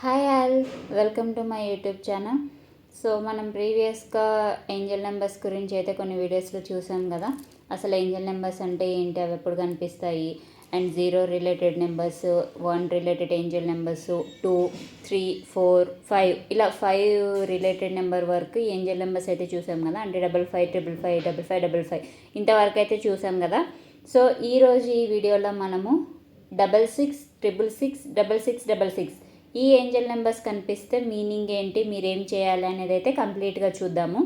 Hi all welcome to my YouTube channel. So మనం ప్రీవియస్గా Angel numbers గురించి అయితే కొన్ని వీడియోస్లో చూసాం కదా. అసలు ఏంజల్ నెంబర్స్ అంటే ఏంటి? అవి ఎప్పుడు కనిపిస్తాయి? And zero related numbers one related angel numbers two three four five. ఇలా ఫైవ్ రిలేటెడ్ నెంబర్ వరకు ఏంజల్ నెంబర్స్ అయితే చూసాం కదా. అంటే double five triple five double five double five. ఇంతవరకు అయితే చూసాం కదా. సో ఈరోజు ఈ వీడియోలో మనము double six triple six double six double six ఈ ఏంజల్ నెంబర్స్ కనిపిస్తే మీనింగ్ ఏంటి మీరేం చేయాలి అనేది అయితే కంప్లీట్గా చూద్దాము.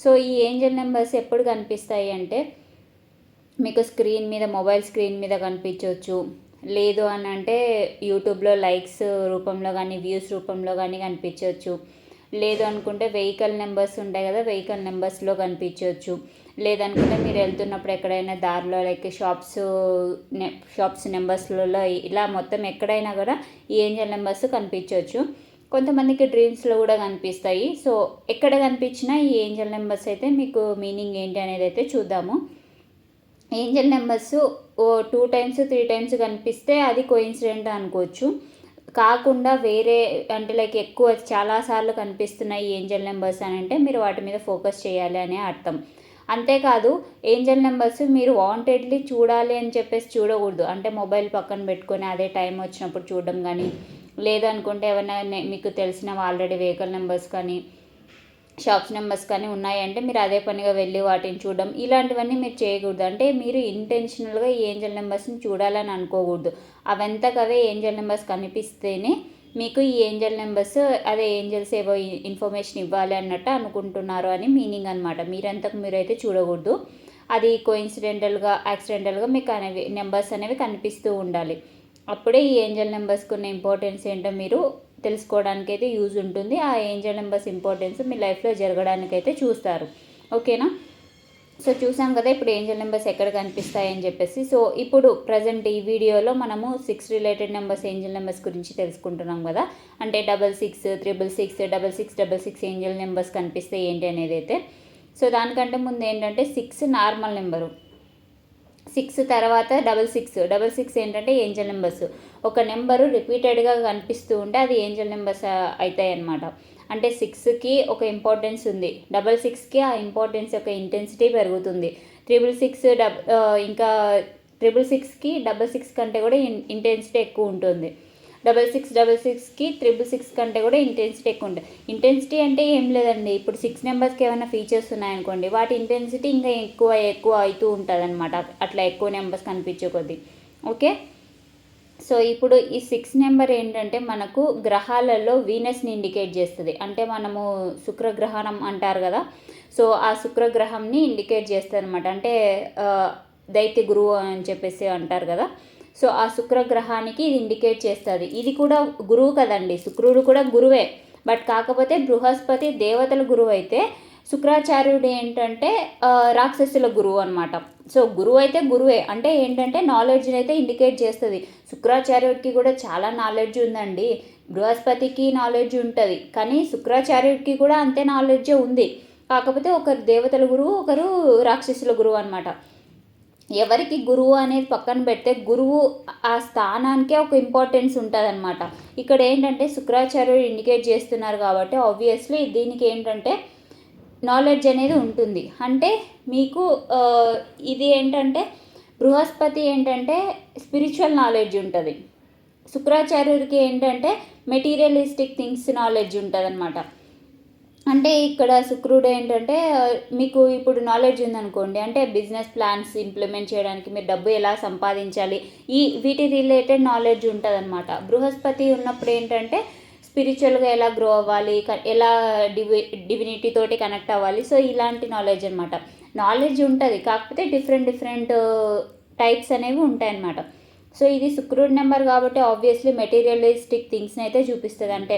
సో ఈ ఏంజల్ నెంబర్స్ ఎప్పుడు కనిపిస్తాయి అంటే మీకు స్క్రీన్ మీద మొబైల్ స్క్రీన్ మీద కనిపించవచ్చు లేదు అని అంటే యూట్యూబ్లో లైక్స్ రూపంలో కానీ వ్యూస్ రూపంలో కానీ కనిపించవచ్చు లేదు అనుకుంటే వెహికల్ నెంబర్స్ ఉంటాయి కదా వెహికల్ నెంబర్స్లో కనిపించవచ్చు లేదనుకుంటే మీరు వెళ్తున్నప్పుడు ఎక్కడైనా దారిలో లైక్ షాప్స్ షాప్స్ నెంబర్స్లలో ఇలా మొత్తం ఎక్కడైనా కూడా ఈ ఏంజల్ నెంబర్స్ కనిపించవచ్చు. కొంతమందికి డ్రీమ్స్లో కూడా కనిపిస్తాయి. సో ఎక్కడ కనిపించినా ఈ ఏంజల్ నెంబర్స్ అయితే మీకు మీనింగ్ ఏంటి అనేది అయితే చూద్దాము. ఏంజల్ నెంబర్స్ ఓ టూ టైమ్స్ త్రీ టైమ్స్ కనిపిస్తే అది కోయిన్సిడెంట్ అనుకోవచ్చు. కాకుండా వేరే అంటే లైక్ ఎక్కువ చాలాసార్లు కనిపిస్తున్నాయి ఏంజల్ నెంబర్స్ అని అంటే మీరు వాటి మీద ఫోకస్ చేయాలి అనే అర్థం. అంతేకాదు ఏంజల్ నెంబర్స్ మీరు వాంటెడ్లీ చూడాలి అని చెప్పేసి చూడకూడదు. అంటే మొబైల్ పక్కన పెట్టుకొని అదే టైం వచ్చినప్పుడు చూడడం కానీ లేదనుకుంటే ఏమైనా మీకు తెలిసిన ఆల్రెడీ వెహికల్ నెంబర్స్ కానీ షాప్స్ నెంబర్స్ కానీ ఉన్నాయంటే మీరు అదే పనిగా వెళ్ళి వాటిని చూడడం ఇలాంటివన్నీ మీరు చేయకూడదు. అంటే మీరు ఇంటెన్షనల్గా ఏంజల్ నెంబర్స్ని చూడాలని అనుకోకూడదు. అవంతకవే ఏంజల్ నెంబర్స్ కనిపిస్తేనే మీకు ఈ ఏంజల్ నెంబర్స్ అదే ఏంజల్స్ ఏవో ఇన్ఫర్మేషన్ ఇవ్వాలి అన్నట్టు అనుకుంటున్నారు అని మీనింగ్ అనమాట మీరంతకు మీరైతే చూడకూడదు. అది కోయిన్సిడెంటల్గా యాక్సిడెంటల్గా మీకు అనేవి నెంబర్స్ అనేవి కనిపిస్తూ ఉండాలి. అప్పుడే ఈ ఏంజల్ నెంబర్స్కి ఉన్న ఇంపార్టెన్స్ ఏంటో మీరు తెలుసుకోవడానికి అయితే యూజ్ ఉంటుంది. ఆ ఏంజల్ నెంబర్స్ ఇంపార్టెన్స్ మీ లైఫ్లో జరగడానికైతే చూస్తారు. ఓకేనా? సో చూసాం కదా ఇప్పుడు ఏంజల్ నెంబర్స్ ఎక్కడ కనిపిస్తాయని చెప్పేసి. సో ఇప్పుడు ప్రజెంట్ ఈ వీడియోలో మనము six related numbers angel numbers గురించి తెలుసుకుంటున్నాం కదా. అంటే double six triple six double six double six angel numbers కనిపిస్తే ఏంటి అనేది అయితే. సో దానికంటే ముందు ఏంటంటే సిక్స్ నార్మల్ నెంబరు. సిక్స్ తర్వాత డబల్ సిక్స్. డబల్ సిక్స్ ఏంటంటే ఏంజల్ నెంబర్స్. ఒక నెంబరు రిపీటెడ్గా కనిపిస్తూ ఉంటే అది ఏంజల్ నెంబర్స్ అవుతాయి అన్నమాట అంటే సిక్స్కి ఒక ఇంపార్టెన్స్ ఉంది. డబల్ సిక్స్కి ఆ ఇంపార్టెన్స్ యొక్క ఇంటెన్సిటీ పెరుగుతుంది. ట్రిపుల్ సిక్స్ డబ్ ఇంకా ట్రిపుల్ సిక్స్కి డబల్ సిక్స్ కంటే కూడా ఇంటెన్సిటీ ఎక్కువ ఉంటుంది. డబల్ సిక్స్ డబల్ సిక్స్కి త్రిబుల్ సిక్స్ కంటే కూడా ఇంటెన్సిటీ ఎక్కువ ఉంటుంది. ఇంటెన్సిటీ అంటే ఏం లేదండి. ఇప్పుడు సిక్స్ నెంబర్స్కి ఏమైనా ఫీచర్స్ ఉన్నాయనుకోండి వాటి ఇంటెన్సిటీ ఇంకా ఎక్కువ ఎక్కువ అవుతూ ఉంటుంది అనమాట అట్లా ఎక్కువ నెంబర్స్ కనిపించే కొద్దీ. ఓకే సో ఇప్పుడు ఈ సిక్స్ నెంబర్ ఏంటంటే మనకు గ్రహాలలో వీనస్ని ఇండికేట్ చేస్తుంది. అంటే మనము శుక్రగ్రహణం అంటారు కదా. సో ఆ శుక్రగ్రహంని ఇండికేట్ చేస్తుంది అనమాట అంటే దైత్య గురువు అని చెప్పేసి అంటారు కదా. సో ఆ శుక్రగ్రహానికి ఇది ఇండికేట్ చేస్తుంది. ఇది కూడా గురువు కదండి. శుక్రుడు కూడా గురువే. బట్ కాకపోతే బృహస్పతి దేవతల గురువు అయితే శుక్రాచార్యుడు ఏంటంటే రాక్షసుల గురువు అనమాట సో గురువు అయితే గురువే. అంటే ఏంటంటే నాలెడ్జ్ని అయితే ఇండికేట్ చేస్తుంది. శుక్రాచార్యుడికి కూడా చాలా నాలెడ్జ్ ఉందండి. బృహస్పతికి నాలెడ్జ్ ఉంటుంది. కానీ శుక్రాచార్యుడికి కూడా అంతే నాలెడ్జే ఉంది. కాకపోతే ఒకరు దేవతల గురువు ఒకరు రాక్షసుల గురువు అనమాట ఎవరికి గురువు అనేది పక్కన పెడితే గురువు ఆ స్థానానికే ఒక ఇంపార్టెన్స్ ఉంటుంది అనమాట ఇక్కడ ఏంటంటే శుక్రాచార్యుడు ఇండికేట్ చేస్తున్నారు కాబట్టి ఆబ్వియస్లీ దీనికి ఏంటంటే నాలెడ్జ్ అనేది ఉంటుంది. అంటే మీకు ఇది ఏంటంటే బృహస్పతి ఏంటంటే స్పిరిచువల్ నాలెడ్జ్ ఉంటుంది. శుక్రాచార్యుడికి ఏంటంటే మెటీరియలిస్టిక్ థింగ్స్ నాలెడ్జ్ ఉంటుంది అనమాట అంటే ఇక్కడ శుక్రుడు ఏంటంటే మీకు ఇప్పుడు నాలెడ్జ్ ఉందనుకోండి అంటే బిజినెస్ ప్లాన్స్ ఇంప్లిమెంట్ చేయడానికి మీరు డబ్బు ఎలా సంపాదించాలి ఈ వీటి రిలేటెడ్ నాలెడ్జ్ ఉంటుంది అనమాట బృహస్పతి ఉన్నప్పుడు ఏంటంటే స్పిరిచువల్గా ఎలా గ్రో అవ్వాలి ఎలా డివి డివినిటీ తోటి కనెక్ట్ అవ్వాలి. సో ఇలాంటి నాలెడ్జ్ అనమాట నాలెడ్జ్ ఉంటుంది కాకపోతే డిఫరెంట్ డిఫరెంట్ టైప్స్ అనేవి ఉంటాయన్నమాట సో ఇది శుక్రుడు నెంబర్ కాబట్టి ఆబ్వియస్లీ మెటీరియలిస్టిక్ థింగ్స్ని అయితే చూపిస్తుంది. అంటే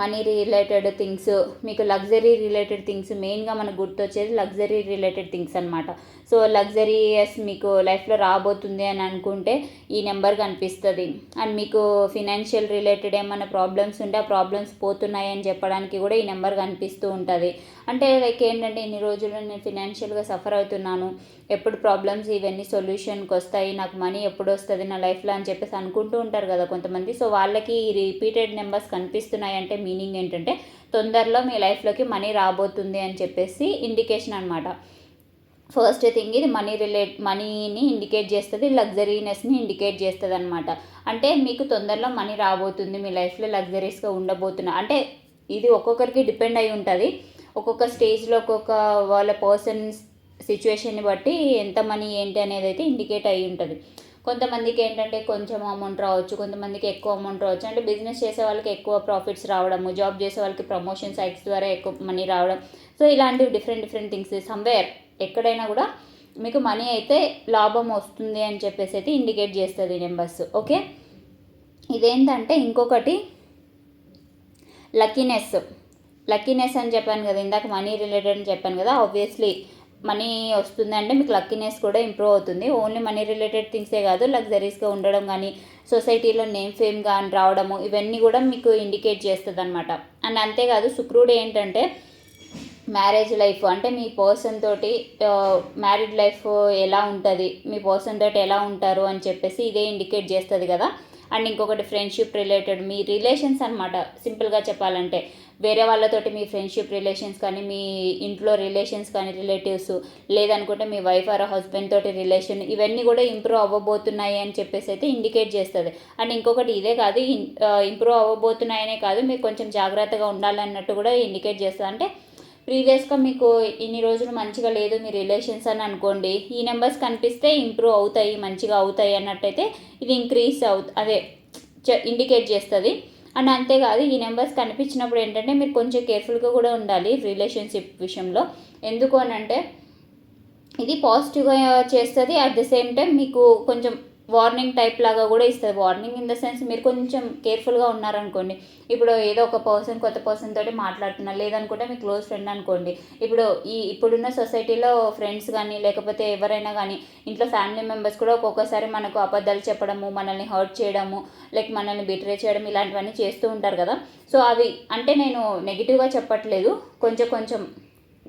మనీ రిలేటెడ్ థింగ్స్ మీకు లగ్జరీ రిలేటెడ్ థింగ్స్ మెయిన్గా మనకు గుర్తొచ్చేది లగ్జరీ రిలేటెడ్ థింగ్స్ అనమాట సో లగ్జరీయస్ మీకు లైఫ్లో రాబోతుంది అని అనుకుంటే ఈ నెంబర్ కనిపిస్తుంది. అండ్ మీకు ఫినాన్షియల్ రిలేటెడ్ ఏమైనా ప్రాబ్లమ్స్ ఉంటే ఆ ప్రాబ్లమ్స్ పోతున్నాయి అని చెప్పడానికి కూడా ఈ నెంబర్ కనిపిస్తూ ఉంటుంది. అంటే లైక్ ఏంటంటే ఇన్ని రోజులు నేను ఫినాన్షియల్గా సఫర్ అవుతున్నాను. ఎప్పుడు ప్రాబ్లమ్స్ ఇవన్నీ సొల్యూషన్కి వస్తాయి. నాకు మనీ ఎప్పుడు వస్తుంది నా లైఫ్లో అని చెప్పేసి అనుకుంటూ ఉంటారు కదా కొంతమంది. సో వాళ్ళకి ఈ రిపీటెడ్ నెంబర్స్ కనిపిస్తున్నాయి అంటే మీనింగ్ ఏంటంటే తొందరలో మీ లైఫ్లోకి మనీ రాబోతుంది అని చెప్పేసి ఇండికేషన్ అనమాట ఫస్ట్ థింగ్ ఇది మనీ రిలేట్ మనీని ఇండికేట్ చేస్తుంది లగ్జరీనెస్ని ఇండికేట్ చేస్తుంది అనమాట అంటే మీకు తొందరలో మనీ రాబోతుంది మీ లైఫ్లో లగ్జరీస్గా ఉండబోతున్నా అంటే ఇది ఒక్కొక్కరికి డిపెండ్ అయి ఉంటుంది. ఒక్కొక్క స్టేజ్లో ఒక్కొక్క వాళ్ళ పర్సన్స్ సిచ్యువేషన్ని బట్టి ఎంత మనీ ఏంటి అనేది అయితే ఇండికేట్ అయి ఉంటుంది. కొంతమందికి ఏంటంటే కొంచెం అమౌంట్ రావచ్చు కొంతమందికి ఎక్కువ అమౌంట్ రావచ్చు. అంటే బిజినెస్ చేసే వాళ్ళకి ఎక్కువ ప్రాఫిట్స్ రావడము జాబ్ చేసే వాళ్ళకి ప్రమోషన్ సైట్స్ ద్వారా ఎక్కువ మనీ రావడం. సో ఇలాంటివి డిఫరెంట్ డిఫరెంట్ థింగ్స్ సమ్వేర్ ఎక్కడైనా కూడా మీకు మనీ అయితే లాభం వస్తుంది అని చెప్పేసి అయితే ఇండికేట్ చేస్తుంది నెంబర్స్ ఓకే ఇదేంటంటే ఇంకొకటి లక్కీనెస్ లక్కీనెస్ అని చెప్పాను కదా ఇందాక మనీ రిలేటెడ్ అని చెప్పాను కదా ఆబ్వియస్లీ మనీ వస్తుంది అంటే మీకు లక్కీనెస్ కూడా ఇంప్రూవ్ అవుతుంది. ఓన్లీ మనీ రిలేటెడ్ థింగ్సే కాదు లగ్జరీస్గా ఉండడం కానీ సొసైటీలో నేమ్ ఫేమ్ కానీ రావడము ఇవన్నీ కూడా మీకు ఇండికేట్ చేస్తుంది అనమాట అండ్ అంతేకాదు శుక్రుడు ఏంటంటే మ్యారేజ్ లైఫ్ అంటే మీ పర్సన్ తోటి మ్యారీడ్ లైఫ్ ఎలా ఉంటుంది? మీ పర్సన్ తోటి ఎలా ఉంటారు అని చెప్పేసి ఇదే ఇండికేట్ చేస్తుంది కదా. అండ్ ఇంకొకటి ఫ్రెండ్షిప్ రిలేటెడ్ మీ రిలేషన్స్ అనమాట సింపుల్గా చెప్పాలంటే వేరే వాళ్ళతోటి మీ ఫ్రెండ్షిప్ రిలేషన్స్ కానీ మీ ఇంట్లో రిలేషన్స్ కానీ రిలేటివ్స్ లేదనుకుంటే మీ వైఫ్ ఆర్ హస్బెండ్ తోటి రిలేషన్ ఇవన్నీ కూడా ఇంప్రూవ్ అవ్వబోతున్నాయి అని చెప్పేసి అయితే ఇండికేట్ చేస్తుంది. అండ్ ఇంకొకటి ఇదే కాదు ఇంప్రూవ్ అవ్వబోతున్నాయనే కాదు మీరు కొంచెం జాగ్రత్తగా ఉండాలన్నట్టు కూడా ఇండికేట్ చేస్తుంది. అంటే ప్రీవియస్గా మీకు ఇన్ని రోజులు మంచిగా లేదు మీ రిలేషన్స్ అని అనుకోండి ఈ నెంబర్స్ కనిపిస్తే ఇంప్రూవ్ అవుతాయి మంచిగా అవుతాయి అన్నట్టయితే ఇది ఇంక్రీజ్ అవు అదే ఇండికేట్ చేస్తుంది. అండ్ అంతేకాదు ఈ నెంబర్స్ కనిపించినప్పుడు ఏంటంటే మీరు కొంచెం కేర్ఫుల్గా కూడా ఉండాలి రిలేషన్షిప్ విషయంలో. ఎందుకు అని అంటే ఇది పాజిటివ్గా చేస్తుంది అట్ ద సేమ్ టైం మీకు కొంచెం వార్నింగ్ టైప్ లాగా కూడా ఇస్తుంది వార్నింగ్ ఇన్ ద సెన్స్ మీరు కొంచెం కేర్ఫుల్గా ఉన్నారనుకోండి. ఇప్పుడు ఏదో ఒక పర్సన్ కొత్త పర్సన్ తోటి మాట్లాడుతున్నారు లేదనుకుంటే మీ క్లోజ్ ఫ్రెండ్ అనుకోండి. ఇప్పుడు ఈ ఇప్పుడున్న సొసైటీలో ఫ్రెండ్స్ కానీ లేకపోతే ఎవరైనా కానీ ఇంట్లో ఫ్యామిలీ మెంబర్స్ కూడా ఒక్కొక్కసారి మనకు అబద్ధాలు చెప్పడము మనల్ని హర్ట్ చేయడము లైక్ మనల్ని బిట్రే చేయడం ఇలాంటివన్నీ చేస్తూ ఉంటారు కదా. సో అవి అంటే నేను నెగిటివ్గా చెప్పట్లేదు. కొంచెం కొంచెం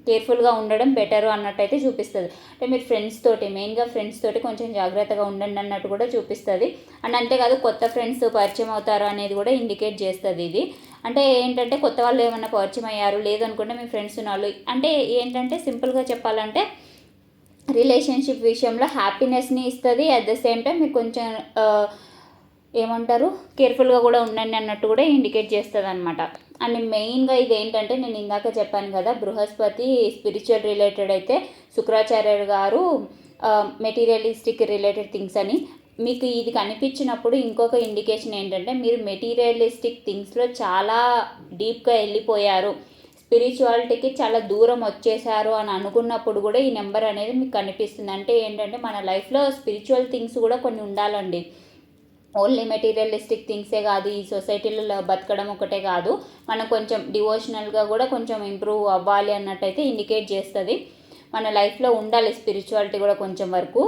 కేర్ఫుల్గా ఉండడం బెటర్ అన్నట్టయితే చూపిస్తుంది. అంటే మీరు ఫ్రెండ్స్ తోటి మెయిన్గా ఫ్రెండ్స్ తోటి కొంచెం జాగ్రత్తగా ఉండండి అన్నట్టు కూడా చూపిస్తుంది. అండ్ అంతేకాదు కొత్త ఫ్రెండ్స్ పరిచయం అవుతారు అనేది కూడా ఇండికేట్ చేస్తుంది ఇది. అంటే ఏంటంటే కొత్త వాళ్ళు ఏమైనా పరిచయం అయ్యారు లేదనుకుంటే మీ ఫ్రెండ్స్ వాళ్ళు అంటే ఏంటంటే సింపుల్గా చెప్పాలంటే రిలేషన్షిప్ విషయంలో హ్యాపీనెస్ని ఇస్తుంది. అట్ ద సేమ్ టైం మీకు కొంచెం ఏమంటారు కేర్ఫుల్గా కూడా ఉండండి అన్నట్టు కూడా ఇండికేట్ చేస్తుంది అనమాట అండ్ మెయిన్గా ఇది ఏంటంటే నేను ఇందాక చెప్పాను కదా బృహస్పతి స్పిరిచువల్ రిలేటెడ్ అయితే శుక్రాచార్య గారు మెటీరియలిస్టిక్ రిలేటెడ్ థింగ్స్ అని. మీకు ఇది కనిపించినప్పుడు ఇంకొక ఇండికేషన్ ఏంటంటే మీరు మెటీరియలిస్టిక్ థింగ్స్లో చాలా డీప్గా వెళ్ళిపోయారు. స్పిరిచువాలిటీకి చాలా దూరం వచ్చేసారు అని అనుకున్నప్పుడు కూడా ఈ నెంబర్ అనేది మీకు కనిపిస్తుంది. అంటే ఏంటంటే మన లైఫ్లో స్పిరిచువల్ థింగ్స్ కూడా కొన్ని ఉండాలండి. ఓన్లీ మెటీరియలిస్టిక్ థింగ్సే కాదు ఈ సొసైటీలో బతకడం ఒకటే కాదు. మనం కొంచెం డివోషనల్గా కూడా కొంచెం ఇంప్రూవ్ అవ్వాలి అన్నట్టయితే ఇండికేట్ చేస్తుంది. మన లైఫ్లో ఉండాలి స్పిరిచువాలిటీ కూడా కొంచెం వరకు.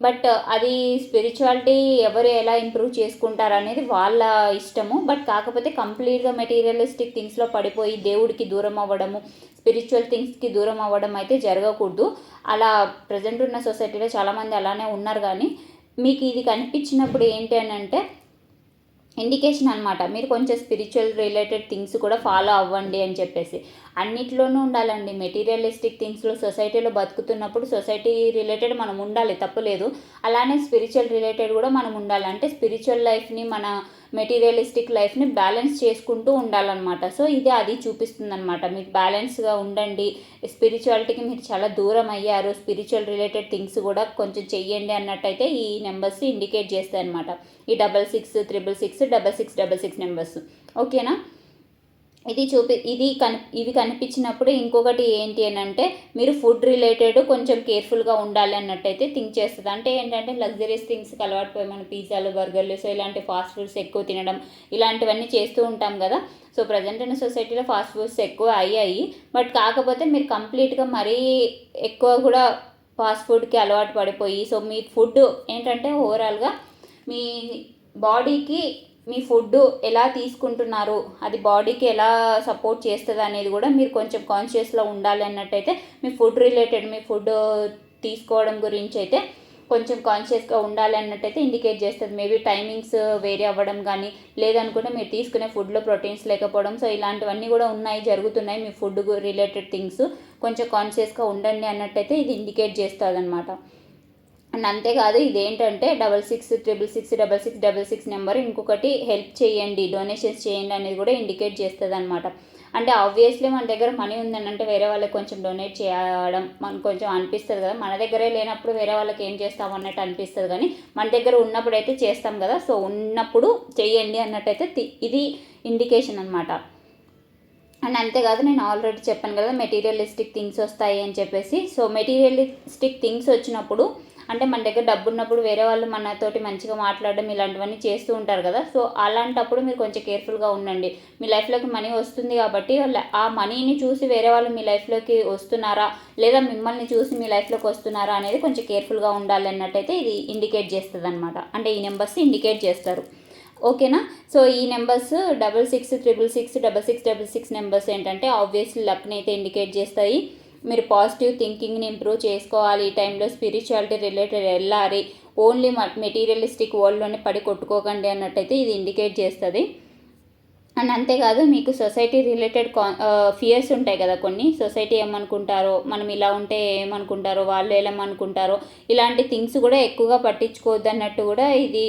బట్ అది స్పిరిచువాలిటీ ఎవరు ఎలా ఇంప్రూవ్ చేసుకుంటారు అనేది వాళ్ళ ఇష్టము. బట్ కాకపోతే కంప్లీట్గా మెటీరియలిస్టిక్ థింగ్స్లో పడిపోయి దేవుడికి దూరం అవ్వడము స్పిరిచువల్ థింగ్స్కి దూరం అవ్వడం అయితే జరగకూడదు. అలా ప్రజెంట్ ఉన్న సొసైటీలో చాలామంది అలానే ఉన్నారు కానీ మీకు ఇది కనిపించినప్పుడు ఏంటి అని అంటే ఇండికేషన్ అనమాట మీరు కొంచెం స్పిరిచువల్ రిలేటెడ్ థింగ్స్ కూడా ఫాలో అవ్వండి అని చెప్పేసి. అన్నిట్లోనూ ఉండాలండి. మెటీరియలిస్టిక్ థింగ్స్లో సొసైటీలో బతుకుతున్నప్పుడు సొసైటీ రిలేటెడ్ మనం ఉండాలి తప్పులేదు అలానే స్పిరిచువల్ రిలేటెడ్ కూడా మనం ఉండాలి. అంటే స్పిరిచువల్ లైఫ్ని మన మెటీరియలిస్టిక్ లైఫ్ని బ్యాలెన్స్ చేసుకుంటూ ఉండాలన్నమాట. సో ఇది అది చూపిస్తుందనమాట మీకు బ్యాలెన్స్గా ఉండండి. స్పిరిచువాలిటీకి మీరు చాలా దూరం అయ్యారు. స్పిరిచువల్ రిలేటెడ్ థింగ్స్ కూడా కొంచెం చెయ్యండి అన్నట్టయితే ఈ నెంబర్స్ ఇండికేట్ చేస్తాయి అనమాట ఈ double six triple six double six double six numbers. ఓకేనా? ఇది చూపి ఇది కని ఇవి కనిపించినప్పుడు ఇంకొకటి ఏంటి అని అంటే మీరు ఫుడ్ రిలేటెడ్ కొంచెం కేర్ఫుల్గా ఉండాలి అన్నట్టయితే థింక్ చేస్తుంది. అంటే ఏంటంటే లగ్జరీస్ థింగ్స్కి అలవాటు పోయి మన పిజ్జాలు బర్గర్లు సో ఇలాంటి ఫాస్ట్ ఫుడ్స్ ఎక్కువ తినడం ఇలాంటివన్నీ చేస్తూ ఉంటాం కదా. సో ప్రజెంట్ ఉన్న సొసైటీలో ఫాస్ట్ ఫుడ్స్ ఎక్కువ అయ్యాయి. బట్ కాకపోతే మీరు కంప్లీట్గా మరీ ఎక్కువ కూడా ఫాస్ట్ ఫుడ్కి అలవాటు పడిపోయి సో మీ ఫుడ్ ఏంటంటే ఓవరాల్గా మీ బాడీకి మీ ఫుడ్ ఎలా తీసుకుంటున్నారు? అది బాడీకి ఎలా సపోర్ట్ చేస్తుంది అనేది కూడా మీరు కొంచెం కాన్షియస్లో ఉండాలి అన్నట్టయితే మీ ఫుడ్ రిలేటెడ్ మీ ఫుడ్ తీసుకోవడం గురించి అయితే కొంచెం కాన్షియస్గా ఉండాలి అన్నట్టయితే ఇండికేట్ చేస్తుంది. మేబీ టైమింగ్స్ వేరే అవ్వడం కానీ లేదనుకుంటే మీరు తీసుకునే ఫుడ్లో ప్రోటీన్స్ లేకపోవడం. సో ఇలాంటివన్నీ కూడా ఉన్నాయి జరుగుతున్నాయి మీ ఫుడ్ రిలేటెడ్ థింగ్స్. కొంచెం కాన్షియస్గా ఉండండి అన్నట్టయితే ఇది ఇండికేట్ చేస్తుంది అనమాట అండ్ అంతేకాదు ఇదేంటంటే double six triple six double six double six number ఇంకొకటి హెల్ప్ చేయండి డొనేషన్స్ చేయండి అనేది కూడా ఇండికేట్ చేస్తుంది అనమాట అంటే ఆబ్వియస్లీ మన దగ్గర మనీ ఉందని అంటే వేరే వాళ్ళకి కొంచెం డొనేట్ చేయడం మనకు కొంచెం అనిపిస్తుంది కదా. మన దగ్గరే లేనప్పుడు వేరే వాళ్ళకి ఏం చేస్తాం అన్నట్టు అనిపిస్తుంది కానీ మన దగ్గర ఉన్నప్పుడు అయితే చేస్తాం కదా. సో ఉన్నప్పుడు చేయండి అన్నట్టయితే ఇది ఇండికేషన్ అనమాట అండ్ అంతేకాదు నేను ఆల్రెడీ చెప్పాను కదా మెటీరియలిస్టిక్ థింగ్స్ వస్తాయి అని చెప్పేసి. సో మెటీరియలిస్టిక్ థింగ్స్ వచ్చినప్పుడు అంటే మన దగ్గర డబ్బు ఉన్నప్పుడు వేరే వాళ్ళు మనతోటి మంచిగా మాట్లాడడం ఇలాంటివన్నీ చేస్తూ ఉంటారు కదా. సో అలాంటప్పుడు మీరు కొంచెం కేర్ఫుల్గా ఉండండి. మీ లైఫ్లోకి మనీ వస్తుంది కాబట్టి ఆ మనీని చూసి వేరే వాళ్ళు మీ లైఫ్లోకి వస్తున్నారా? లేదా మిమ్మల్ని చూసి మీ లైఫ్లోకి వస్తున్నారా అనేది కొంచెం కేర్ఫుల్గా ఉండాలి అన్నట్టయితే ఇది ఇండికేట్ చేస్తుంది అనమాట అంటే ఈ నెంబర్స్ ఇండికేట్ చేస్తారు. ఓకేనా? సో ఈ numbers double six triple six double six double six numbers ఏంటంటే ఆబ్వియస్లీ లక్ని అయితే ఇండికేట్ చేస్తాయి. మీరు పాజిటివ్ థింకింగ్ని ఇంప్రూవ్ చేసుకోవాలి. ఈ టైంలో స్పిరిచువాలిటీ రిలేటెడ్ వెళ్ళాలి. ఓన్లీ మెటీరియలిస్టిక్ వరల్డ్లోనే పడి కొట్టుకోకండి అన్నట్టయితే ఇది ఇండికేట్ చేస్తుంది. అండ్ అంతేకాదు మీకు సొసైటీ రిలేటెడ్ కా ఫియర్స్ ఉంటాయి కదా కొన్ని. సొసైటీ ఏమనుకుంటారో మనం ఇలా ఉంటే ఏమనుకుంటారో వాళ్ళు ఏమనుకుంటారో ఇలాంటి థింగ్స్ కూడా ఎక్కువగా పట్టించుకోవద్దు అన్నట్టు కూడా ఇది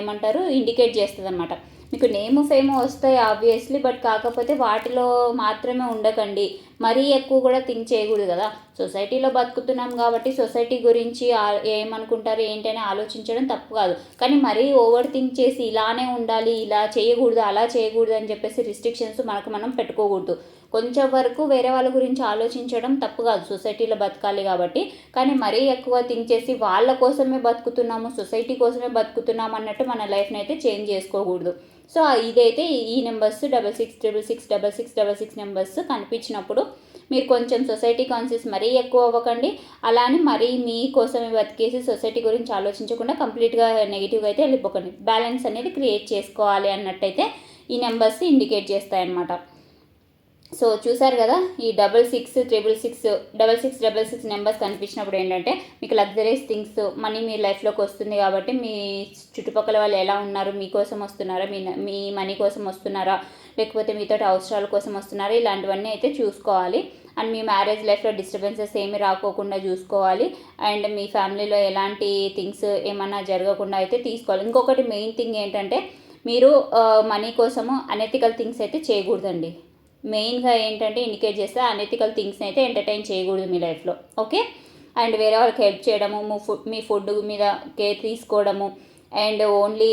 ఏమంటారు ఇండికేట్ చేస్తుంది అనమాట మీకు నేమ్ ఫేమ్ వస్తాయి ఆబ్వియస్లీ బట్ కాకపోతే వాటిలో మాత్రమే ఉండకండి. మరీ ఎక్కువ కూడా థింక్ చేయకూడదు కదా. సొసైటీలో బతుకుతున్నాం కాబట్టి సొసైటీ గురించి ఏమనుకుంటారు ఏంటని ఆలోచించడం తప్పు కాదు. కానీ మరీ ఓవర్ థింక్ చేసి ఇలానే ఉండాలి ఇలా చేయకూడదు అలా చేయకూడదు అని చెప్పేసి రిస్ట్రిక్షన్స్ మనకు మనం పెట్టుకోకూడదు. కొంచెం వరకు వేరే వాళ్ళ గురించి ఆలోచించడం తప్పు కాదు. సొసైటీలో బతకాలి కాబట్టి. కానీ మరీ ఎక్కువ థింక్ చేసి వాళ్ళ కోసమే బతుకుతున్నాము సొసైటీ కోసమే బతుకుతున్నాము అన్నట్టు మన లైఫ్ని అయితే చేంజ్ చేసుకోకూడదు. సో ఇదైతే ఈ numbers double six triple six double six double six numbers కనిపించినప్పుడు మీరు కొంచెం సొసైటీ కాన్షియస్ మరీ ఎక్కువ అవ్వకండి. అలానే మరీ మీకోసమే బతికేసి సొసైటీ గురించి ఆలోచించకుండా కంప్లీట్గా నెగిటివ్గా అయితే వెళ్ళిపోకండి. బ్యాలెన్స్ అనేది క్రియేట్ చేసుకోవాలి అన్నట్టయితే ఈ నెంబర్స్ ఇండికేట్ చేస్తాయన్నమాట. సో చూసారు కదా ఈ double six triple six double six double six numbers కనిపించినప్పుడు ఏంటంటే మీకు లగ్జరీస్ థింగ్స్ మనీ మీ లైఫ్లోకి వస్తుంది కాబట్టి మీ చుట్టుపక్కల వాళ్ళు ఎలా ఉన్నారు మీకోసం వస్తున్నారా మీ మీ మనీ కోసం వస్తున్నారా లేకపోతే మీతో అవసరాల కోసం వస్తున్నారా ఇలాంటివన్నీ అయితే చూసుకోవాలి. అండ్ మీ మ్యారేజ్ లైఫ్లో డిస్టర్బెన్సెస్ ఏమి రాకోకుండా చూసుకోవాలి. అండ్ మీ ఫ్యామిలీలో ఎలాంటి థింగ్స్ ఏమన్నా జరగకుండా అయితే తీసుకోవాలి. ఇంకొకటి మెయిన్ థింగ్ ఏంటంటే మీరు మనీ కోసము అనెతికల్ థింగ్స్ అయితే చేయకూడదండి. మెయిన్గా ఏంటంటే ఇండికేట్ చేస్తే అనెథికల్ థింగ్స్ని అయితే ఎంటర్టైన్ చేయకూడదు మీ లైఫ్లో ఓకే? అండ్ వేరే వాళ్ళకి హెల్ప్ చేయడము మీ ఫుడ్ మీద కేర్ తీసుకోవడము అండ్ ఓన్లీ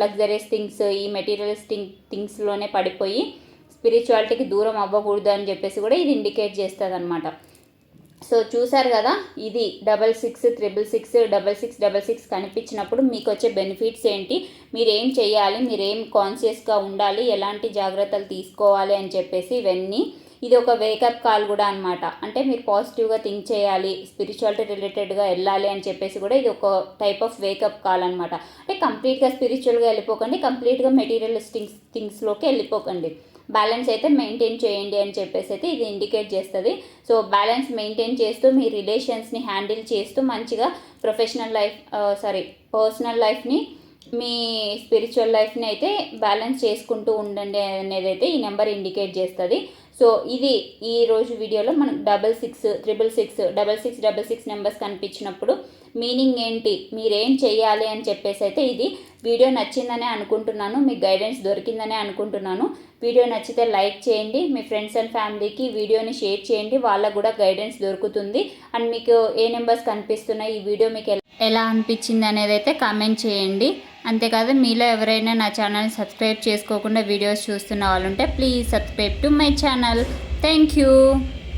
లగ్జరీస్ థింగ్స్ ఈ మెటీరియల్స్ థింగ్ థింగ్స్లోనే పడిపోయి స్పిరిచువాలిటీకి దూరం అవ్వకూడదు అని చెప్పేసి కూడా ఇది ఇండికేట్ చేస్తుంది అనమాట సో చూసారు కదా ఇది double six triple six double six double six కనిపించినప్పుడు మీకు వచ్చే బెనిఫిట్స్ ఏంటి? మీరు ఏం చేయాలి? మీరేం కాన్షియస్గా ఉండాలి? ఎలాంటి జాగ్రత్తలు తీసుకోవాలి? అని చెప్పేసి ఇవన్నీ. ఇది ఒక వేకప్ కాల్ కూడా అనమాట అంటే మీరు పాజిటివ్గా థింక్ చేయాలి స్పిరిచువాలిటీ రిలేటెడ్గా వెళ్ళాలి అని చెప్పేసి కూడా ఇది ఒక టైప్ ఆఫ్ వేకప్ కాల్ అనమాట అంటే కంప్లీట్గా స్పిరిచువల్గా వెళ్ళిపోకండి కంప్లీట్గా మెటీరియలిస్టింగ్ థింగ్స్లోకి వెళ్ళిపోకండి. బ్యాలెన్స్ అయితే మెయింటైన్ చేయండి అని చెప్పేసి అయితే ఇది ఇండికేట్ చేస్తుంది. సో బ్యాలెన్స్ మెయింటైన్ చేస్తూ మీ రిలేషన్స్ని హ్యాండిల్ చేస్తూ మంచిగా ప్రొఫెషనల్ లైఫ్ సారీ పర్సనల్ లైఫ్ని మీ స్పిరిచువల్ లైఫ్ని అయితే బ్యాలెన్స్ చేసుకుంటూ ఉండండి అనేది అయితే ఈ నెంబర్ ఇండికేట్ చేస్తుంది. సో ఇది ఈ రోజు వీడియోలో మనకు double six triple six double six double six numbers కనిపించినప్పుడు మీనింగ్ ఏంటి? మీరేం చేయాలి అని చెప్పేసి అయితే ఇది వీడియో నచ్చిందనే అనుకుంటున్నాను. మీకు గైడెన్స్ దొరికిందనే అనుకుంటున్నాను. వీడియో నచ్చితే లైక్ చేయండి. మీ ఫ్రెండ్స్ అండ్ ఫ్యామిలీకి వీడియోని షేర్ చేయండి. వాళ్ళకు కూడా గైడెన్స్ దొరుకుతుంది. అండ్ మీకు ఏ నెంబర్స్ కనిపిస్తున్నాయి? ఈ వీడియో మీకు ఎలా అనిపించింది అనేది అయితే కామెంట్ చేయండి. అంతేకాదు మీలో ఎవరైనా నా ఛానల్ని సబ్స్క్రైబ్ చేసుకోకుండా వీడియోస్ చూస్తున్న వాళ్ళు ఉంటే please subscribe to my channel. Thank you.